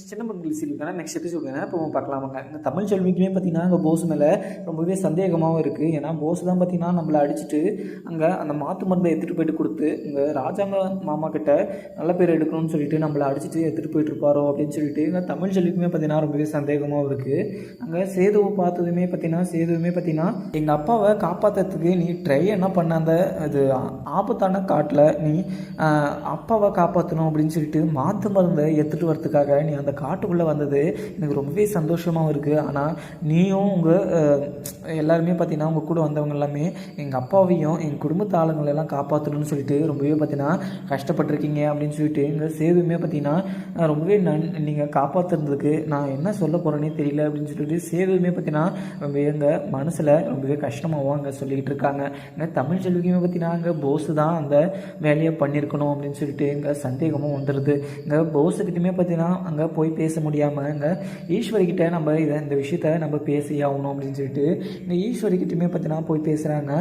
சின்ன Pongal சீரியலுக்கான next episode இப்போ பார்க்கலாமாங்க. இந்த தமிழ் செல்விக்குமே பார்த்தீங்கன்னா அங்கே போஸ் மேலே ரொம்பவே சந்தேகமாகவும் இருக்குது ஏன்னா போஸ் தான் பார்த்தீங்கன்னா நம்மளை அடிச்சுட்டு அங்கே அந்த மாற்று மருந்தை எடுத்துகிட்டு போயிட்டு கொடுத்து இங்கே ராஜாங்க மாமா கிட்ட நல்ல பேர் எடுக்கணும்னு சொல்லிட்டு நம்மளை அடிச்சுட்டு எடுத்துகிட்டு போயிட்டு இருப்பாரோ அப்படின்னு சொல்லிட்டு இங்கே தமிழ் செல்விக்குமே பார்த்தீங்கன்னா ரொம்பவே சந்தேகமாகவும் இருக்குது அங்கே சேதுவை பார்த்ததுமே பார்த்தீங்கன்னா சேதுவுமே பார்த்தீங்கன்னா எங்கள் அப்பாவை காப்பாற்றுறதுக்கு நீ ட்ரை என்ன பண்ண? அந்த அது ஆபத்தான காட்டில் நீ அப்பாவை காப்பாற்றணும் அப்படின்னு சொல்லிட்டு மாற்று மருந்தை எடுத்துகிட்டு வரதுக்காக நீ அந்த காட்டுக்குள்ளே வந்தது எனக்கு ரொம்பவே சந்தோஷமாகவும் இருக்குது ஆனால் நீயும் உங்கள் எல்லாருமே பார்த்தீங்கன்னா உங்கள் கூட வந்தவங்க எல்லாமே எங்கள் அப்பாவையும் எங்கள் குடும்பத்து ஆளுங்களெல்லாம் காப்பாற்றணும்னு சொல்லிட்டு ரொம்பவே பார்த்தீங்கன்னா கஷ்டப்பட்டிருக்கீங்க அப்படின்னு சொல்லிட்டு எங்கள் சேதுமே பார்த்தீங்கன்னா ரொம்பவே நன் நீங்கள் காப்பாற்றுறதுக்கு நான் என்ன சொல்ல போகிறேனே தெரியல அப்படின்னு சொல்லிட்டு சேதுமே பார்த்தீங்கன்னா ரொம்ப எங்கள் மனசில் ரொம்பவே கஷ்டமாகவும் அங்கே சொல்லிக்கிட்டு இருக்காங்க. எங்கள் தமிழ் செல்விக்குமே பார்த்தீங்கன்னா அங்கே போஸு தான் அந்த வேலையை பண்ணியிருக்கணும் அப்படின்னு சொல்லிட்டு எங்கள் சந்தேகமும் வந்துடுது இங்கே போஸுக்கிட்டுமே பார்த்தீங்கன்னா அந்த அங்கே போய் பேச முடியாமல் இங்கே ஈஸ்வரிக்கிட்ட நம்ம இதை இந்த விஷயத்த நம்ம பேசி ஆகணும் அப்படின்னு சொல்லிட்டு இந்த ஈஸ்வரிக்கிட்டையுமே பார்த்தீங்கன்னா போய் பேசுகிறாங்க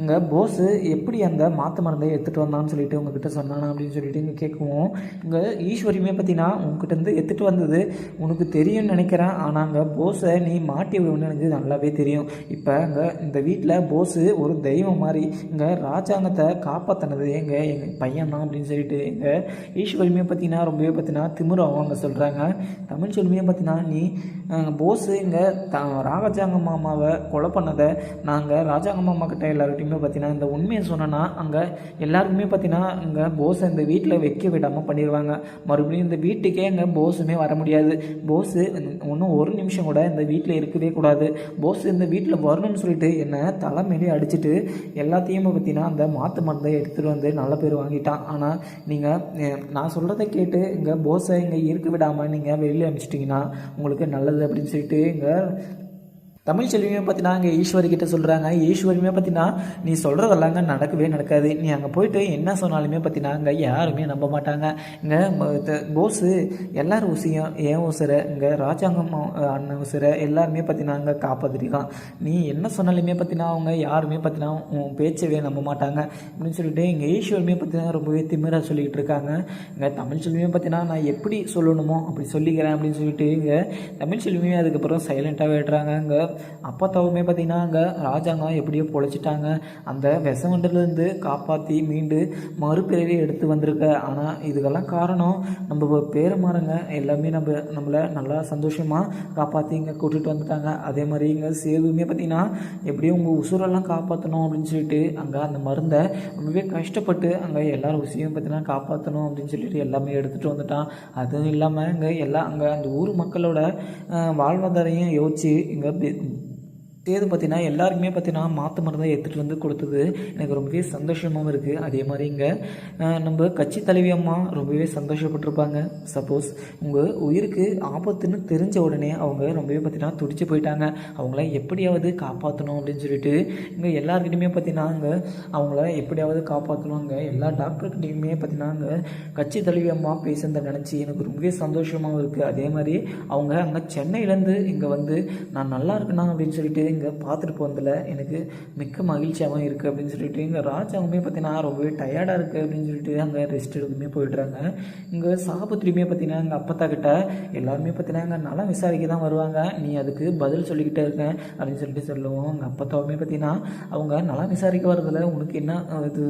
இங்கே போஸு எப்படி அந்த மாற்று மருந்தை எடுத்துகிட்டு வந்தான்னு சொல்லிட்டு உங்ககிட்ட சொன்னானா அப்படின்னு சொல்லிட்டு இங்கே கேட்கவும் இங்கே ஈஸ்வரியுமே பார்த்தீங்கன்னா உங்ககிட்ட இருந்து எடுத்துகிட்டு வந்தது உனக்கு தெரியும்னு நினைக்கிறேன். ஆனால் அங்கே போஸை நீ மாட்டி விடணும்னு எனக்கு நல்லாவே தெரியும். இப்போ அங்கே இந்த வீட்டில் போஸு ஒரு தெய்வம் மாதிரி இங்கே ராஜாங்கத்தை காப்பாற்றினது எங்கள் எங்கள் பையன் தான் அப்படின்னு சொல்லிட்டு எங்கள் ஈஸ்வரியுமே பார்த்தீங்கன்னா ரொம்பவே பார்த்தீங்கன்னா திமிராவும் அங்கே சொல்கிறாங்க தமிழ் செல்வியே பார்த்தீங்கன்னா நீ போஸு இங்கே த ராஜாங்க மாமாவை கொலை பண்ணதை நாங்கள் ராஜாங்க மாமா கிட்ட எல்லார்கிட்டையுமே பார்த்தீங்கன்னா இந்த உண்மையை சொன்னேன்னா அங்கே எல்லாருக்குமே பார்த்தீங்கன்னா இங்கே போஸை இந்த வீட்டில் வைக்க விடாமல் பண்ணிடுவாங்க மறுபடியும் இந்த வீட்டுக்கே இங்கே போஸுமே வர முடியாது. போஸு இன்னும் ஒரு நிமிஷம் கூட இந்த வீட்டில் இருக்கவே கூடாது. போஸ் இந்த வீட்டில் வரணும்னு சொல்லிட்டு என்னை தலைமையிலே அடிச்சுட்டு எல்லாத்தையும் பார்த்தீங்கன்னா அந்த மாற்று மருந்தை எடுத்துகிட்டு வந்து நல்ல பேர் வாங்கிட்டான். ஆனால் நீங்கள் நான் சொல்கிறத கேட்டு இங்கே போஸை இங்கே இருக்க விட விடாமல் நீங்கள் வெளியில் அனுப்பிச்சிட்டிங்கன்னா உங்களுக்கு நல்லது அப்படின்னு சொல்லிட்டு இங்கே தமிழ் செல்வியுமே பார்த்தீங்கன்னா அங்கே ஈஸ்வரி கிட்ட சொல்கிறாங்க ஈஸ்வரியுமே பார்த்தீங்கன்னா நீ சொல்கிறதெல்லாங்க நடக்கவே நடக்காது. நீ அங்கே போயிட்டு என்ன சொன்னாலுமே பார்த்தீங்கன்னா அங்கே யாருமே நம்ப மாட்டாங்க. இங்கே போஸு எல்லார் உசியம் ஏன் உசுரை இங்கே ராஜாங்கம் அண்ணன் உசுரை எல்லாருமே பார்த்தீங்கன்னா அங்கே காப்பாற்றிருக்கான் நீ என்ன சொன்னாலுமே பார்த்தீங்கன்னா அவங்க யாருமே பார்த்தீங்கன்னா உன் பேச்சவே நம்ப மாட்டாங்க. அப்படின்னு சொல்லிட்டு இங்கே ஈஸ்வரியுமே பார்த்தீங்கன்னா ரொம்பவே திமிராக சொல்லிக்கிட்டு இருக்காங்க. இங்கே தமிழ் செல்வியுமே பார்த்தீங்கன்னா நான் எப்படி சொல்லணுமோ அப்படி சொல்லிக்கிறேன் அப்படின்னு சொல்லிட்டு இங்கே தமிழ் செல்வியுமே அதுக்கப்புறம் சைலண்ட்டாக விடுறாங்க இங்கே அப்பத்தாவுமே பார்த்தீங்கன்னா அங்கே ராஜாங்கம் எப்படியோ பொழைச்சிட்டாங்க. அந்த விசவண்டிலேருந்து காப்பாற்றி மீண்டு மறுபிறவி எடுத்து வந்திருக்க. ஆனால் இதுக்கெல்லாம் காரணம் நம்ம பேரமாரங்க எல்லாமே நம்ம நம்மளை நல்லா சந்தோஷமாக காப்பாற்றி இங்கே கூட்டிகிட்டு வந்துட்டாங்க. அதே மாதிரி இங்கே சேதுவுமே பார்த்தீங்கன்னா எப்படியும் உங்கள் உசுரெல்லாம் காப்பாற்றணும் அப்படின்னு சொல்லிட்டு அங்கே அந்த மருந்தை ரொம்பவே கஷ்டப்பட்டு அங்கே எல்லாரும் உசியும் பார்த்தீங்கன்னா காப்பாற்றணும் அப்படின்னு சொல்லிட்டு எல்லாமே எடுத்துகிட்டு வந்துட்டான். அதுவும் இல்லாமல் இங்கே எல்லா அங்கே அந்த ஊர் மக்களோட வாழ்வாதாரையும் யோசிச்சு இங்கே சேது பார்த்தீங்கன்னா எல்லாருக்குமே பார்த்தீங்கன்னா மாற்று மருந்தை எடுத்துகிட்டு வந்து கொடுத்தது. எனக்கு ரொம்பவே சந்தோஷமாகவும் இருக்குது அதே மாதிரி இங்கே நம்ம கட்சி தலைவி அம்மா ரொம்பவே சந்தோஷப்பட்டிருப்பாங்க. சப்போஸ் உங்கள் உயிருக்கு ஆபத்துன்னு தெரிஞ்ச உடனே அவங்க ரொம்பவே பார்த்தீங்கன்னா துடிச்சு போயிட்டாங்க. அவங்கள எப்படியாவது காப்பாற்றணும் அப்படின்னு சொல்லிட்டு இங்கே எல்லாருக்கிட்டையுமே பார்த்தீங்கன்னா அங்கே அவங்கள எப்படியாவது காப்பாற்றணுங்க எல்லா டாக்டர்கிட்டையுமே பார்த்தீங்கன்னா அங்கே கட்சி தலைவி அம்மா பேசுனதை நினச்சி எனக்கு ரொம்பவே சந்தோஷமாகவும் இருக்குது அதே மாதிரி அவங்க அங்கே சென்னையிலேருந்து இங்கே வந்து நான் நல்லா இருக்கணும் அப்படின்னு சொல்லிட்டு இங்கே பார்த்துட்டு போனதில் எனக்கு மிக்க மகிழ்ச்சியாகவும் இருக்குது அப்படின்னு சொல்லிட்டு இங்கே ராஜாவுமே பார்த்தீங்கன்னா ரொம்பவே டயர்டாக இருக்குது அப்படின்னு சொல்லிட்டு அங்கே ரெஸ்ட் எடுக்குமே போயிடுறாங்க. இங்கே சாபத்திரியுமே பார்த்தீங்கன்னா எங்கள் அப்பத்தா கிட்ட எல்லாருமே பார்த்தீங்கன்னா அங்கே நல்லா விசாரிக்க தான் வருவாங்க. நீ அதுக்கு பதில் சொல்லிக்கிட்டே இருக்க அப்படின்னு சொல்லிட்டு சொல்லுவோம். எங்கள் அப்பத்தாவுமே பார்த்தீங்கன்னா அவங்க நல்லா விசாரிக்க வரதில் உனக்கு என்ன இது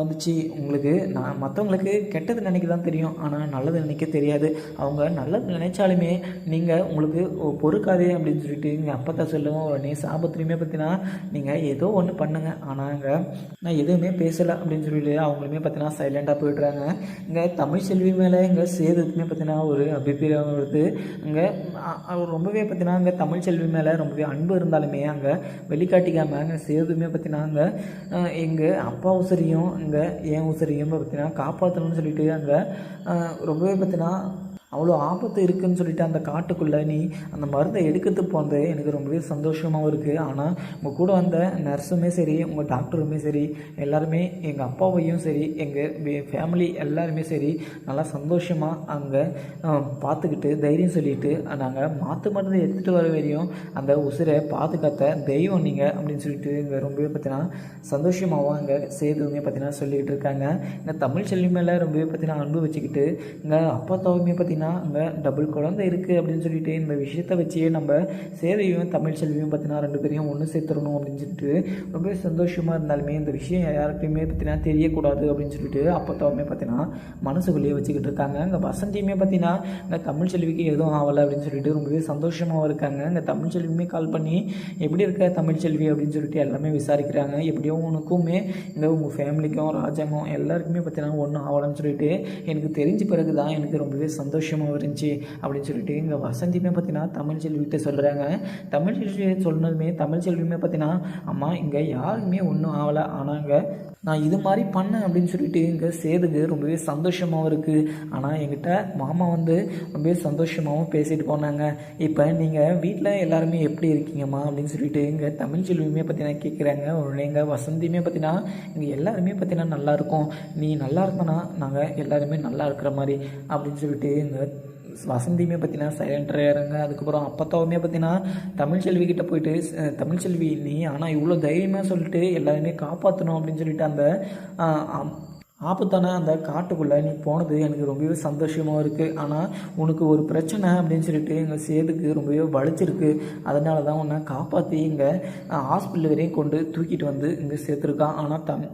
வந்துச்சு உங்களுக்கு நான் மற்றவங்களுக்கு கெட்டது நினைக்க தான் தெரியும். ஆனால் நல்லது நினைக்க தெரியாது. அவங்க நல்லது நினைச்சாலுமே நீங்கள் உங்களுக்கு பொறுக்காதே அப்படின்னு சொல்லிட்டு எங்கள் அப்பத்தா சொல்லுவோம். உடனே சாபத்திலையுமே பார்த்தீங்கன்னா நீங்கள் ஏதோ ஒன்று பண்ணுங்க. ஆனால் அங்கே நான் எதுவுமே பேசலை அப்படின்னு சொல்லிட்டு அவங்களுமே பார்த்தீங்கன்னா சைலண்டாக போயிடுறாங்க. இங்கே தமிழ் செல்வி மேலே இங்கே சேதுக்குமே பார்த்தீங்கன்னா ஒரு அபிப்பிராயம் வருது. இங்கே அவர் ரொம்பவே பார்த்தீங்கன்னா அங்கே தமிழ் செல்வி மேலே ரொம்பவே அன்பு இருந்தாலுமே அங்கே வெளிக்காட்டிக்காமல் அங்கே சேதுமே பார்த்தீங்கன்னா அங்கே எங்கள் அப்பாவும் சரியும் அங்கே ஏன் உசரியும் பார்த்தீங்கன்னா காப்பாற்றணும்னு சொல்லிட்டு அங்கே ரொம்பவே பார்த்தீங்கன்னா அவ்வளோ ஆபத்து இருக்குதுன்னு சொல்லிட்டு அந்த காட்டுக்குள்ளே நீ அந்த மருந்தை எடுக்கிறதுக்கு போனது எனக்கு ரொம்பவே சந்தோஷமாகவும் இருக்குது ஆனால் உங்கள் கூட வந்த நர்ஸுமே சரி உங்கள் டாக்டருமே சரி எல்லாருமே எங்கள் அப்பாவையும் சரி எங்கள் ஃபேமிலி எல்லாருமே சரி நல்லா சந்தோஷமாக அங்கே பார்த்துக்கிட்டு தைரியம் சொல்லிட்டு நாங்கள் மாற்று மருந்து எடுத்துகிட்டு வர வரையும் அந்த உசுரை பாதுகாத்த தெய்வம் நீங்கள் அப்படின்னு சொல்லிட்டு இங்கே ரொம்பவே பார்த்தீங்கன்னா சந்தோஷமாகவும் அங்கே சேதுவுமே பார்த்தீங்கன்னா சொல்லிக்கிட்டு இருக்காங்க. இந்த தமிழ் செல்வி மேலே ரொம்பவே பார்த்தீங்கன்னா அன்பு வச்சுக்கிட்டு இங்கே அப்பாத்தாவுமே பார்த்தீங்கன்னா பார்த்தீங்கன்னா அங்கே டபுள் குழந்தை இருக்குது அப்படின்னு சொல்லிட்டு இந்த விஷயத்தை வச்சே நம்ம சேவையும் தமிழ் செல்வியும் பார்த்தீங்கன்னா ரெண்டு பேரையும் ஒன்று சேர்த்துடணும் அப்படின்னு சொல்லிட்டு ரொம்பவே சந்தோஷமாக இருந்தாலுமே இந்த விஷயம் யாருக்குமே பார்த்தீங்கன்னா தெரியக்கூடாது அப்படின்னு சொல்லிட்டு அப்போத்தாவுமே பார்த்தீங்கன்னா மனசுக்குள்ளேயே வச்சுக்கிட்டு இருக்காங்க. இங்கே வசந்தியுமே பார்த்தீங்கன்னா இந்த தமிழ் செல்விக்கு எதுவும் ஆகலை அப்படின்னு சொல்லிட்டு ரொம்பவே சந்தோஷமாகவும் இருக்காங்க. இந்த தமிழ் செல்வியுமே கால் பண்ணி எப்படி இருக்க தமிழ் செல்வி? அப்படின்னு சொல்லிட்டு எல்லாமே விசாரிக்கிறாங்க. எப்படியோ உனக்குமே இந்த உங்கள் ஃபேமிலிக்கும் ராஜாங்கம் எல்லாருக்குமே பார்த்தீங்கன்னா ஒன்றும் ஆகலன்னு சொல்லிட்டு எனக்கு தெரிஞ்ச பிறகு தான் எனக்கு ரொம்பவே சந்தோஷம் விஷயமும் இருந்துச்சு அப்படின்னு சொல்லிட்டு இங்கே வசந்தியுமே பார்த்தீங்கன்னா தமிழ் செல்விகிட்ட சொல்கிறாங்க தமிழ் செல்வி சொன்னதுமே தமிழ் செல்வியுமே பார்த்தீங்கன்னா அம்மா இங்கே யாருமே ஒன்றும் ஆகலை ஆனால் இங்கே நான் இது மாதிரி பண்ணேன் அப்படின்னு சொல்லிட்டு இங்கே சேதுக்கு ரொம்பவே சந்தோஷமாகவும் இருக்குது ஆனால் எங்கிட்ட மாமா வந்து ரொம்பவே சந்தோஷமாகவும் பேசிட்டு போனாங்க. இப்போ நீங்கள் வீட்டில் எல்லாருமே எப்படி இருக்கீங்கம்மா? அப்படின்னு சொல்லிட்டு இங்கே தமிழ் செல்வியுமே பார்த்தீங்கன்னா கேட்குறாங்க உடனே எங்கள் வசந்தியுமே பார்த்தீங்கன்னா இங்கே எல்லாருமே பார்த்தீங்கன்னா நல்லா இருக்கும். நீ நல்லா இருந்தனா நாங்கள் எல்லாருமே நல்லா இருக்கிற மாதிரி அப்படின்னு சொல்லிட்டு இங்கே வசந்தியுமே பார்த்தீங்கன்னா சைலண்டராக இறங்க அதுக்கப்புறம் அப்பத்தாவுமே பார்த்தீங்கன்னா தமிழ்ச்செல்வி கிட்ட போயிட்டு தமிழ்ச்செல்வி நீ ஆனால் இவ்வளோ தைரியமாக சொல்லிட்டு எல்லாருமே காப்பாற்றணும் அப்படின்னு சொல்லிட்டு அந்த ஆபத்தான அந்த காட்டுக்குள்ளே நீ போனது எனக்கு ரொம்பவே சந்தோஷமாக இருக்குது ஆனால் உனக்கு ஒரு பிரச்சனை அப்படின்னு சொல்லிட்டு எங்கள் சேதுக்கு ரொம்பவே வலிச்சிருக்கு. அதனால தான் உன்னை காப்பாற்றி இங்கே ஹாஸ்பிட்டல் வரையும் கொண்டு தூக்கிட்டு வந்து இங்கே சேர்த்துருக்கான். ஆனால் தம்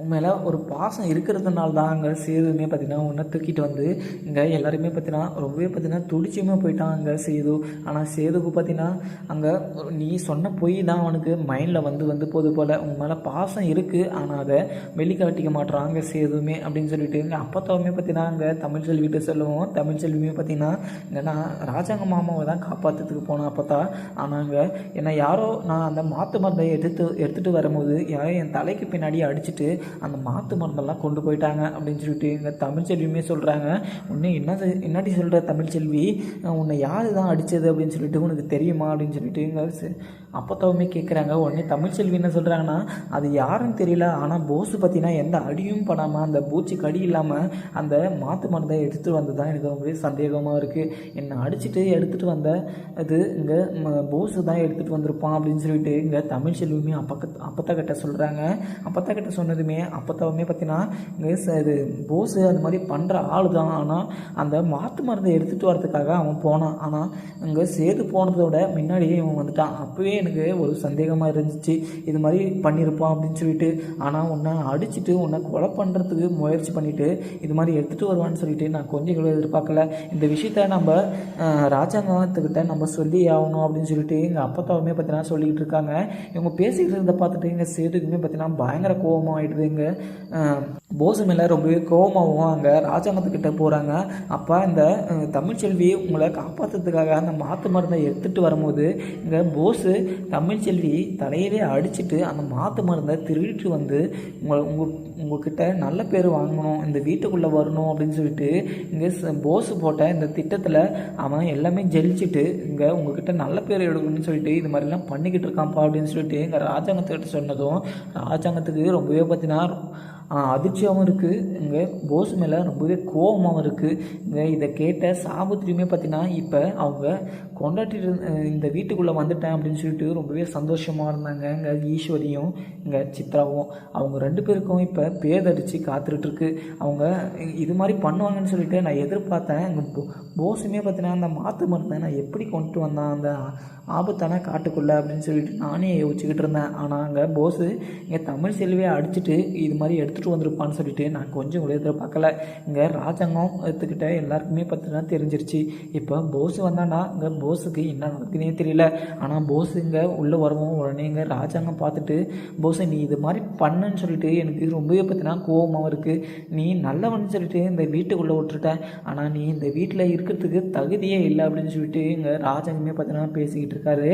உண்மையில ஒரு பாசம் இருக்கிறதுனால தான் அங்கே சேதுமே பார்த்தீங்கன்னா உன்னை தூக்கிட்டு வந்து இங்கே எல்லாருமே பார்த்தீங்கன்னா ரொம்பவே பார்த்தீங்கன்னா துடிச்சுமே போயிட்டான் அங்கே சேது. ஆனால் சேதுக்கு பார்த்தீங்கன்னா அங்கே நீ சொன்ன பொய் தான் அவனுக்கு மைண்டில் வந்து வந்து போது போல். உன் மேலே பாசம் இருக்குது ஆனால் அதை வெளிக்காட்டிக்க மாட்டான் அங்கே சேதுமே அப்படின்னு சொல்லிட்டு இங்கே அப்பத்தாவுமே பார்த்தீங்கன்னா அங்கே தமிழ் செல்விட்டு சொல்லுவோம். தமிழ் செல்வியுமே பார்த்தீங்கன்னா இங்கே நான் ராஜாங்க மாமாவை தான் காப்பாற்றுறதுக்கு போனேன் அப்பத்தா. ஆனால் அங்கே என்னை யாரோ நான் அந்த மாற்று மருந்தை எடுத்து எடுத்துகிட்டு வரும்போது யாரோ என் தலைக்கு பின்னாடி அடிச்சுட்டு அந்த மாற்று மருந்தெல்லாம் கொண்டு போயிட்டாங்க அப்படின்னு சொல்லிட்டு எங்கள் தமிழ்ச்செல்வியுமே சொல்கிறாங்க உன்னை என்ன செ- சொல்கிற தமிழ்ச்செல்வி செல்வி? உன்னை யார் தான் அடித்தது அப்படின்னு சொல்லிட்டு உனக்கு தெரியுமா அப்படின்னு சொல்லிட்டு எங்கள் அப்பத்தாவுமே கேட்குறாங்க உடனே தமிழ்ச்செல்வி என்ன சொல்கிறாங்கன்னா அது யாருன்னு தெரியல ஆனால் போஸு பார்த்தீங்கன்னா எந்த அடியும் படாமல் அந்த பூச்சி கடி இல்லாமல் அந்த மாற்று மருந்தை எடுத்துகிட்டு வந்து தான் எனக்கு ரொம்பவே சந்தேகமாக இருக்குது என்னை அடிச்சுட்டு எடுத்துகிட்டு வந்த இது இங்கே போஸு தான் எடுத்துகிட்டு வந்திருப்பான் அப்படின்னு சொல்லிட்டு இங்கே தமிழ் செல்வியுமே அப்பக்க அப்பத்தா கிட்ட சொல்கிறாங்க அப்பத்தா கிட்ட சொன்னதுமே அப்பத்தாவுமே பார்த்தீங்கன்னா இங்கே ச- இது போஸு அது மாதிரி பண்ணுற ஆள் தான் ஆனால் அந்த மாற்று மருந்தை எடுத்துகிட்டு வரதுக்காக அவன் போனான். ஆனால் இங்கே சேர்த்து போனதோட முன்னாடியே இவன் வந்துட்டான். அப்போவே எனக்கு ஒரு சந்தேகமாக இருந்துச்சு. இது மாதிரி பண்ணியிருப்பான் அப்படின்னு சொல்லிட்டு ஆனால் உன்னை அடிச்சுட்டு உன்னை கொலை பண்ணுறதுக்கு முயற்சி பண்ணிவிட்டு இது மாதிரி எடுத்துகிட்டு வருவான்னு சொல்லிட்டு நான் கொஞ்சம் கூட எதிர்பார்க்கல. இந்த விஷயத்த நம்ம ராஜாங்கத்துக்கிட்ட நம்ம சொல்லி ஆகணும் அப்படின்னு சொல்லிட்டு எங்கள் அப்பத்தாவுமே பார்த்தீங்கன்னா சொல்லிக்கிட்டு இருக்காங்க. இவங்க பேசிக்கிட்டு இருந்த பார்த்துட்டு எங்கள் சேதுக்குமே பார்த்தீங்கன்னா பயங்கர கோபமாக ஆயிடுது. எங்க போசு மேலே ரொம்பவே கோபமாகவும் அங்கே ராஜாங்கத்துக்கிட்ட போகிறாங்க அப்போ இந்த தமிழ்ச்செல்வி உங்களை காப்பாற்றுறதுக்காக அந்த மாற்று மருந்தை எடுத்துகிட்டு வரும்போது இங்கே போஸு தமிழ்ச்செல்வி தலையவே அடிச்சிட்டு அந்த மாற்று மருந்தை திருடிட்டு வந்து உங்களை உங்கள் உங்ககிட்ட நல்ல பேர் வாங்கணும் இந்த வீட்டுக்குள்ளே வரணும் அப்படின்னு சொல்லிட்டு இங்கே போஸ் போட்ட இந்த திட்டத்தில் அவன் எல்லாமே ஜெலிச்சுட்டு இங்கே உங்ககிட்ட நல்ல பேர் எடுக்கணும்னு சொல்லிட்டு இது மாதிரிலாம் பண்ணிக்கிட்டு இருக்கான்ப்பா அப்படின்னு சொல்லிட்டு இங்கே ராஜாங்கத்துக்கிட்ட சொன்னதும் ராஜாங்கத்துக்கு ரொம்பவே பார்த்தீங்கன்னா அதிர்ச்சியாகவும் இருக்குது இங்கே போஸ் மேலே ரொம்பவே கோபமாகவும் இருக்குது இங்கே இதை கேட்ட சாபத்திரியுமே பார்த்தீங்கன்னா இப்போ அவங்க கொண்டாட்டிட்டு இந்த வீட்டுக்குள்ளே வந்துட்டேன் அப்படின்னு சொல்லிட்டு ரொம்பவே சந்தோஷமாக இருந்தாங்க. இங்கே ஈஸ்வரியும் இங்கே சித்ராவும். அவங்க ரெண்டு பேருக்கும் இப்போ பேதடிச்சு காத்துட்ருக்கு அவங்க இது மாதிரி பண்ணுவாங்கன்னு சொல்லிட்டு நான் எதிர்பார்த்தேன். இங்கே போ போஸுமே பார்த்தீங்கன்னா அந்த மாற்று மருந்தை நான் எப்படி கொண்டு வந்தான்? அந்த ஆபத்தான காட்டுக்குள்ளே அப்படின்னு சொல்லிட்டு நானே யோசிச்சுக்கிட்டு இருந்தேன். ஆனால் அங்கே போஸு இங்கே தமிழ் செல்வியை அடிச்சுட்டு இது மாதிரி எடுத்து எடுத்துகிட்டு வந்திருப்பான்னு சொல்லிட்டு நான் கொஞ்சம் கூட எதிர்பார்க்கல இங்கே ராஜாங்கம் எடுத்துக்கிட்ட எல்லாருக்குமே பார்த்தீங்கன்னா தெரிஞ்சிருச்சு. இப்போ போஸ் வந்தானா இங்கே போஸுக்கு என்ன நடக்குதுன்னே தெரியல. ஆனால் போஸ் இங்கே உள்ளே வரவும் உடனே இங்கே ராஜாங்கம் பார்த்துட்டு போஸை நீ இது மாதிரி பண்ணுன்னு சொல்லிட்டு எனக்கு ரொம்பவே பார்த்தீங்கன்னா கோபமாக இருக்குது நீ நல்லவன் சொல்லிட்டு இந்த வீட்டுக்குள்ளே விட்டுருட்ட. ஆனால் நீ இந்த வீட்டில் இருக்கிறதுக்கு தகுதியே இல்லை அப்படின்னு சொல்லிட்டு இங்கே ராஜாங்கமே பார்த்தீங்கன்னா பேசிக்கிட்டு இருக்காரு.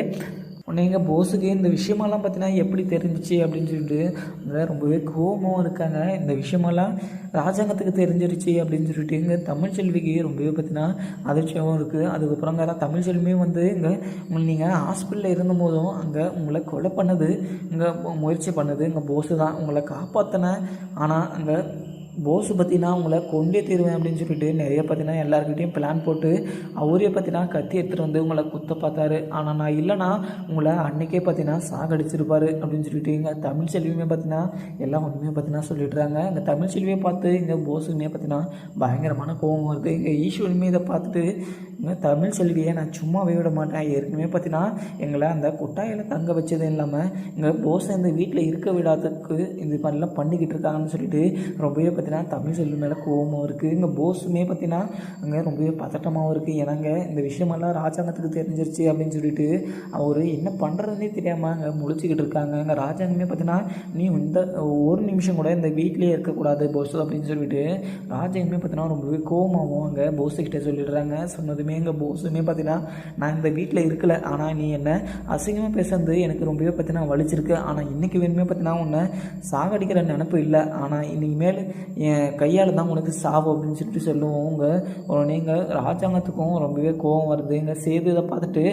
உடனே எங்கள் போஸுக்கு இந்த விஷயமெல்லாம் பார்த்தீங்கன்னா எப்படி தெரிஞ்சிச்சு அப்படின்னு சொல்லிட்டு அங்கே ரொம்பவே கோபமாக இருக்காங்க. இந்த விஷயமெல்லாம் ராஜாங்கத்துக்கு தெரிஞ்சிருச்சு அப்படின்னு சொல்லிட்டு இங்கே தமிழ் செல்விக்கு ரொம்பவே பார்த்தீங்கன்னா அதிர்ச்சியாகவும் இருக்குது அதுக்கப்புறம் வேறு தமிழ் செல்வியும் வந்து இங்கே உங்களை நீங்கள் ஹாஸ்பிட்டலில் இருந்தபோதும் அங்கே உங்களை கொலை பண்ணது இங்கே முயற்சி பண்ணது. இங்கே போஸு தான். உங்களை காப்பாற்றின ஆனால் அங்கே போஸ் பற்றினா உங்களை கொண்டே தீருவேன் அப்படின்னு சொல்லிட்டு நிறைய பார்த்தீங்கன்னா எல்லாருக்கிட்டையும் பிளான் போட்டு அவரே பார்த்தீங்கன்னா கத்தி எடுத்துகிட்டு வந்து உங்களை குத்த பார்த்தாரு. ஆனால் நான் இல்லைனா உங்களை அன்னைக்கே பார்த்தீங்கன்னா சாகடிச்சிருப்பாரு அப்படின்னு சொல்லிட்டு இங்கே தமிழ் செல்வியுமே பார்த்தீங்கன்னா எல்லாம் ஒன்றுமே பார்த்தீங்கன்னா சொல்லிடுறாங்க. இங்கே தமிழ் செல்வியை பார்த்து இங்கே போஸுக்குமே பார்த்தீங்கன்னா பயங்கரமான கோபம் வருது. இங்கே ஈஸ்வரனுமே இதை பார்த்துட்டு இங்கே தமிழ் செல்வியை நான் சும்மாவே விட மாட்டேன். ஏற்கனவே பார்த்தீங்கன்னா எங்களை அந்த குட்டாயில் தங்க வச்சது இல்லாமல் இங்கே போஸை இந்த வீட்டில் இருக்க விடாததுக்கு இது மாதிரிலாம் பண்ணிக்கிட்டு இருக்காங்கன்னு சொல்லிட்டு ரொம்பவே பார்த்தீங்கன்னா பார்த்தீங்கன்னா தமிழ் செல்வி மேலே கோபமும் இருக்குது இங்கே போஸுமே பார்த்தீங்கன்னா அங்கே ரொம்பவே பதட்டமாகவும் இருக்குது ஏன்னாங்க இந்த விஷயமெல்லாம் ராஜாங்கத்துக்கு தெரிஞ்சிருச்சு அப்படின்னு சொல்லிட்டு அவர் என்ன பண்ணுறதுனே தெரியாமல் அங்கே முழிச்சிக்கிட்டு இருக்காங்க. அங்கே ராஜாங்கமே பார்த்தீங்கன்னா நீ இந்த ஒரு நிமிஷம் கூட இந்த வீட்டிலே இருக்கக்கூடாது போஸ் அப்படின்னு சொல்லிட்டு ராஜாங்கமே பார்த்தீங்கன்னா ரொம்பவே கோபமாகவும் அங்கே போஸுக்கிட்ட சொல்லிடுறாங்க. சொன்னதுமே எங்கள் போஸுமே பார்த்தீங்கன்னா நான் இந்த வீட்டில் இருக்கல ஆனால் நீ என்ன அசிங்கமாக பேசுறது எனக்கு ரொம்பவே பார்த்தீங்கன்னா வலிச்சிருக்கு. ஆனால் இன்றைக்கி வேணுமே பார்த்தீங்கன்னா உன்னை சாகடிக்கிற நினப்பு இல்லை. ஆனால் இனிமேல் என் கையால் தான் உனக்கு சாவு அப்படின்னு சொல்லிட்டு சொல்லுவோம் உங்கள் ராஜாங்கத்துக்கும் ரொம்பவே கோவம் வருது. இங்கே சேது இதை பார்த்துட்டு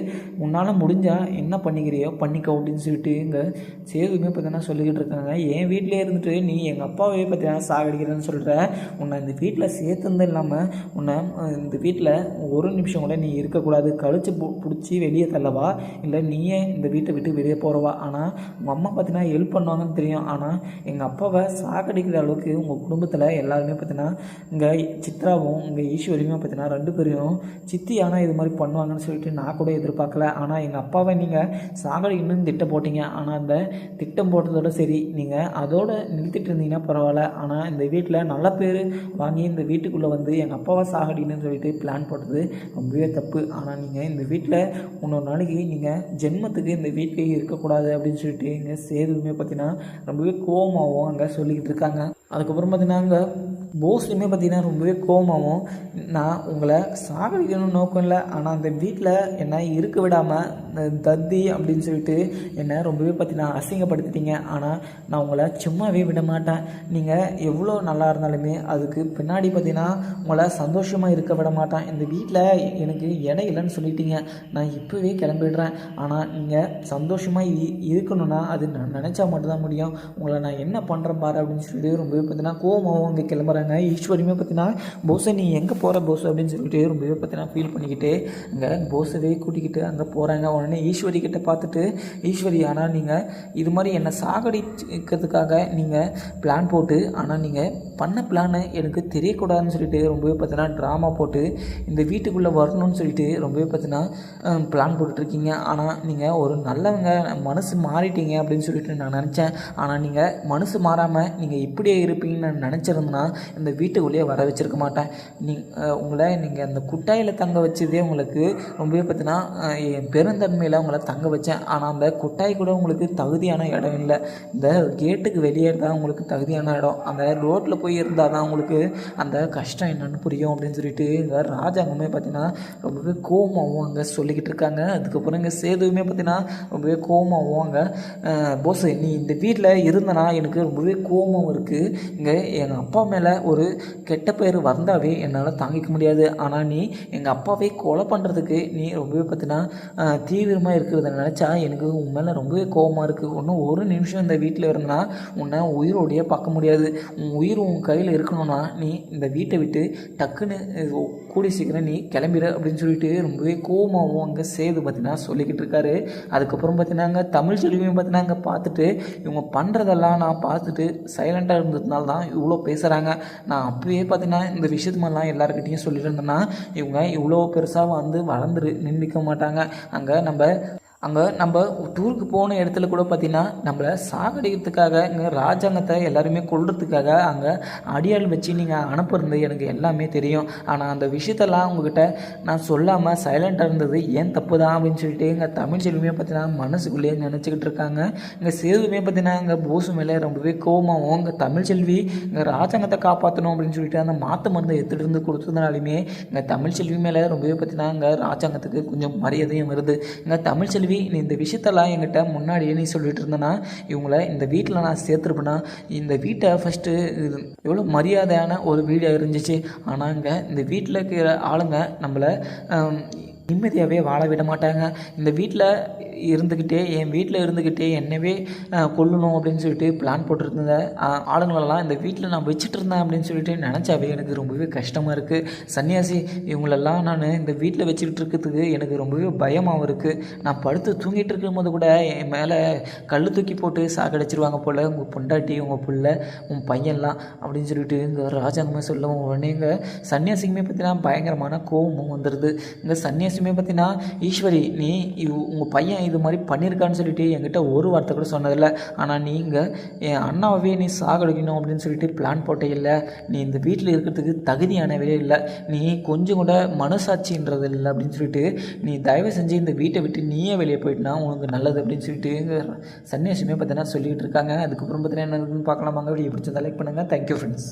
உன்னால் முடிஞ்சால் என்ன பண்ணிக்கிறியோ பண்ணிக்கோ அப்படின்னு சொல்லிட்டு இங்கே சேதுமே பார்த்தீங்கன்னா சொல்லிக்கிட்டு இருக்காங்க. என் வீட்டிலே இருந்துட்டு நீ எங்கள் அப்பாவே பார்த்தீங்கன்னா சாகடிக்கிறேன்னு சொல்கிற உன்னை இந்த வீட்டில் சேர்த்துருந்து இல்லாமல் உன்னை இந்த வீட்டில் ஒரு நிமிஷம் கூட நீ இருக்கக்கூடாது. கழிச்சு பிடிச்சி வெளியே தள்ளவா? இல்லை நீயே இந்த வீட்டை விட்டு வெளியே போகிறவா ஆனால் உங்கள் அம்மா பார்த்தீங்கன்னா ஹெல்ப் பண்ணுவாங்கன்னு தெரியும். ஆனால் எங்கள் அப்பாவை சாகடிக்கிற அளவுக்கு உங்கள் குடும்ப குடும்பத்தில் எல்லாருமே பார்த்தீங்கன்னா இங்கே சித்ராவும் இங்கே ஈஸ்வரியுமே பார்த்தீங்கன்னா ரெண்டு பேரையும் சித்தி ஆனால் இது மாதிரி பண்ணுவாங்கன்னு சொல்லிட்டு நான் கூட எதிர்பார்க்கல. ஆனால் எங்கள் அப்பாவை நீங்கள் சாகடிக்கணும்னு திட்டம் போட்டீங்க. ஆனால் அந்த திட்டம் போட்டதோட சரி நீங்கள் அதோட நிறுத்திட்டு இருந்தீங்கன்னா பரவாயில்ல. ஆனால் இந்த வீட்டில் நல்ல பேர் வாங்கி இந்த வீட்டுக்குள்ளே வந்து எங்கள் அப்பாவை சாகடின்னு சொல்லிட்டு பிளான் போட்டது ரொம்பவே தப்பு. ஆனால் நீங்கள் இந்த வீட்டில் இன்னொரு நாளைக்கு நீங்கள் ஜென்மத்துக்கு இந்த வீட்டிலே இருக்கக்கூடாது அப்படின்னு சொல்லிட்டு இங்கே சேதுமே பார்த்தீங்கன்னா ரொம்பவே கோவமாகவும் அங்கே சொல்லிக்கிட்டு இருக்காங்க. அதுக்கப்புறம் பார்த்தீங்கன்னா அங்கே போஸ்லையுமே பார்த்தீங்கன்னா ரொம்பவே கோவமாகவும் நான் உங்களை சாகடிக்கணும்னு நோக்கம் இல்லை. ஆனால் அந்த வீட்டில் என்னை இருக்க விடாமல் தத்தி அப்படின்னு சொல்லிட்டு என்னை ரொம்பவே பார்த்தீங்கன்னா அசிங்கப்படுத்திட்டீங்க. ஆனால் நான் உங்களை சும்மாவே விட மாட்டேன். நீங்கள் எவ்வளோ நல்லா இருந்தாலுமே அதுக்கு பின்னாடி பார்த்தீங்கன்னா உங்களை சந்தோஷமாக இருக்க விட மாட்டேன். இந்த வீட்டில் எனக்கு இடம் இல்லைன்னு சொல்லிட்டீங்க. நான் இப்போவே கிளம்பிடுறேன். ஆனால் நீங்கள் சந்தோஷமாக இருக்கணும்னா அது நான் நினச்சா மட்டும்தான் முடியும். உங்களை நான் என்ன பண்ணுறேன் பாரு அப்படின்னு சொல்லிட்டு ரொம்பவே பார்த்தீங்கன்னா கோவமாகவும் இங்கே பண்ணுறாங்க ஈஸ்வரியுமே பார்த்தீங்கன்னா போஸை நீ எங்கே போகிற போஸ்? அப்படின்னு சொல்லிட்டு ரொம்பவே பார்த்தீங்கன்னா ஃபீல் பண்ணிக்கிட்டு அங்கே போஸவே கூட்டிக்கிட்டு அங்கே போகிறாங்க உடனே ஈஸ்வரி கிட்ட பார்த்துட்டு ஈஸ்வரி ஆனால் நீங்கள் இது மாதிரி என்னை சாகடிக்கிறதுக்காக நீங்கள் பிளான் போட்டு ஆனால் நீங்கள் பண்ண பிளானை எனக்கு தெரியக்கூடாதுன்னு சொல்லிட்டு ரொம்பவே பார்த்தீங்கன்னா ட்ராமா போட்டு இந்த வீட்டுக்குள்ளே வரணும்னு சொல்லிட்டு ரொம்பவே பார்த்தீங்கன்னா பிளான் போட்டுட்ருக்கீங்க. ஆனால் நீங்கள் ஒரு நல்லவங்க மனசு மாறிட்டீங்க அப்படின்னு சொல்லிட்டு நான் நினச்சேன். ஆனால் நீங்கள் மனசு மாறாமல் நீங்கள் இப்படியே இருப்பீங்கன்னு நான் நினச்சிருந்தேன்னா இந்த வீட்டுக்குள்ளேயே வர வச்சுருக்க மாட்டேன். நீ உங்களை நீங்கள் அந்த குட்டாயில் தங்க வச்சதே உங்களுக்கு ரொம்பவே பார்த்தீங்கன்னா என் பெருந்தன்மையில் உங்களை தங்க வச்சேன். ஆனால் அந்த குட்டாய் கூட உங்களுக்கு தகுதியான இடம் இல்லை. இந்த கேட்டுக்கு வெளியே தான் உங்களுக்கு தகுதியான இடம். அந்த ரோட்டில் போய் இருந்தால் தான் உங்களுக்கு அந்த கஷ்டம் என்னென்னு புரியும் அப்படின்னு சொல்லிட்டு இங்கே ராஜாங்கமே பார்த்தீங்கன்னா ரொம்பவே கோவமாகவும் அங்கே சொல்லிக்கிட்டு இருக்காங்க. அதுக்கப்புறம் இங்கே சேதுவுமே பார்த்தீங்கன்னா ரொம்பவே கோவமாகவும் அங்கே போஸ் நீ இந்த வீட்டில் இருந்தனா எனக்கு ரொம்பவே கோவம் இருக்குது இங்கே எங்கள் அப்பா மேலே ஒரு கெட்ட பேர் வந்தாவே என்னால் தாங்கிக்க முடியாது. ஆனால் நீ எங்கள் அப்பாவே கொலை பண்ணுறதுக்கு நீ ரொம்பவே பார்த்தீங்கன்னா தீவிரமாக இருக்கிறத நினச்சா எனக்கு உன் மேலே ரொம்பவே கோவமாக இருக்குது ஒன்றும் ஒரு நிமிஷம் இந்த வீட்டில் இருந்தனா உன்னை உயிரோடையே பார்க்க முடியாது. உன் உயிர் உன் கையில் இருக்கணும்னா நீ இந்த வீட்டை விட்டு டக்குன்னு கூடி சீக்கிரம் நீ கிளம்பிடு அப்படின்னு சொல்லிட்டு ரொம்பவே கோவமாகவும் அங்கே சேது பார்த்தீங்கன்னா சொல்லிக்கிட்டு இருக்காரு. அதுக்கப்புறம் பார்த்தீங்கன்னா அங்கே தமிழ் செல்வியும் பார்த்தீங்கன்னா அங்கே பார்த்துட்டு இவங்க பண்ணுறதெல்லாம் நான் பார்த்துட்டு சைலண்ட்டாக இருந்ததுனால தான் இவ்வளோ பேசுகிறாங்க நான் அப்பவே பார்த்தீங்கன்னா இந்த விஷயத்துமெல்லாம் மாதிரிலாம் எல்லாருக்கிட்டையும் சொல்லியிருந்தேன்னா இவங்க இவ்வளோ பெருசாக வந்து வளர்ந்துரு நின்றுக்க மாட்டாங்க. அங்கே நம்ம அங்கே நம்ம டூருக்கு போன இடத்துல கூட பார்த்தீங்கன்னா நம்மளை சாகடிக்கிறதுக்காக இங்கே ராஜாங்கத்தை எல்லாருமே கொள்றதுக்காக அங்கே அடியாள் வச்சு நீங்கள் அனுப்புறது எனக்கு எல்லாமே தெரியும். ஆனால் அந்த விஷயத்தெல்லாம் உங்ககிட்ட நான் சொல்லாமல் சைலண்ட்டாக இருந்தது ஏன் தப்பு தான் அப்படின்னு சொல்லிட்டு எங்கள் தமிழ் செல்வியுமே பார்த்தீங்கன்னா மனசுக்குள்ளேயே நினச்சிக்கிட்டு இருக்காங்க. இங்கே சேதுமே பார்த்தீங்கன்னா இங்கே போசு மேலே ரொம்பவே கோவமாகவும் இங்கே தமிழ் செல்வி இங்கே ராஜாங்கத்தை காப்பாற்றணும் அப்படின்னு சொல்லிட்டு அந்த மாற்று மருந்தை எடுத்துகிட்டு இருந்து கொடுத்ததுனாலுமே இங்கே தமிழ் செல்வி மேலே ரொம்பவே பார்த்தீங்கன்னா இங்கே ராஜாங்கத்துக்கு கொஞ்சம் மரியாதையும் வருது. இங்கே தமிழ் செல்வி நீ இந்த விஷயத்தெல்லாம் என்கிட்ட முன்னாடியே நீ சொல்லிட்டு இருந்தனா இவங்கள இந்த வீட்டில் நான் சேர்த்துருப்பேனா? இந்த வீட்டை ஃபஸ்ட்டு எவ்வளோ மரியாதையான ஒரு வீடாக இருந்துச்சு. ஆனால் இங்கே இந்த வீட்டில் இருக்கிற ஆளுங்க நம்மளை நிம்மதியாகவே வாழ விட மாட்டாங்க. இந்த வீட்டில் இருந்துக்கிட்டே என் வீட்டில் இருந்துக்கிட்டே என்னவே கொல்லணும் அப்படின்னு சொல்லிட்டு பிளான் போட்டிருந்த ஆளுங்களெல்லாம் இந்த வீட்டில் நான் வச்சுட்டு இருந்தேன் அப்படின்னு சொல்லிட்டு நினச்சாவே எனக்கு ரொம்பவே கஷ்டமாக இருக்குது சன்னியாசி இவங்களெல்லாம் நான் இந்த வீட்டில் வச்சுக்கிட்டு இருக்கிறதுக்கு எனக்கு ரொம்பவே பயமாகவும் இருக்குது நான் படுத்து தூங்கிட்டு இருக்கும்போது கூட என் மேலே கல் தூக்கி போட்டு சாகடிச்சிருவாங்க போல் உங்கள் பொண்டாட்டி உங்கள் பிள்ளை உன் பையன்லாம் அப்படின்னு சொல்லிட்டு இங்கே ராஜாங்கமே சொல்லவும் உடனே இங்கே சன்னியாசிக்குமே பார்த்தீங்கன்னா பயங்கரமான கோபமும் வந்துடுது இந்த சன்னியாசி சன்னியாசியுமே பார்த்தீங்கன்னா ஈஸ்வரி நீ உங்கள் பையன் இது மாதிரி பண்ணியிருக்கான்னு சொல்லிட்டு என்கிட்ட ஒரு வார்த்தை கூட சொன்னதில்லை. ஆனால் நீங்கள் என் அண்ணாவே நீ சாகடிக்கணும் அப்படின்னு சொல்லிட்டு பிளான் போட்டே இல்லை. நீ இந்த வீட்டில் இருக்கிறதுக்கு தகுதியானவே இல்லை. நீ கொஞ்சம் கூட மனசாட்சின்றது இல்லை. அப்படின்னு சொல்லிட்டு நீ தயவு செஞ்சு இந்த வீட்டை விட்டு நீயே வெளியே போயிட்டுனா உனக்கு நல்லது. அப்படின்னு சொல்லிட்டு சன்னியாசமே பார்த்தீங்கன்னா சொல்லிக்கிட்டு இருக்காங்க. அதுக்கப்புறம் பார்த்தீங்கன்னா என்ன இருக்குன்னு பார்க்கலாமாங்க. வீடியோ பிடிச்சிருந்தா லைக் பண்ணுங்கள் தேங்க்யூ ஃப்ரெண்ட்ஸ்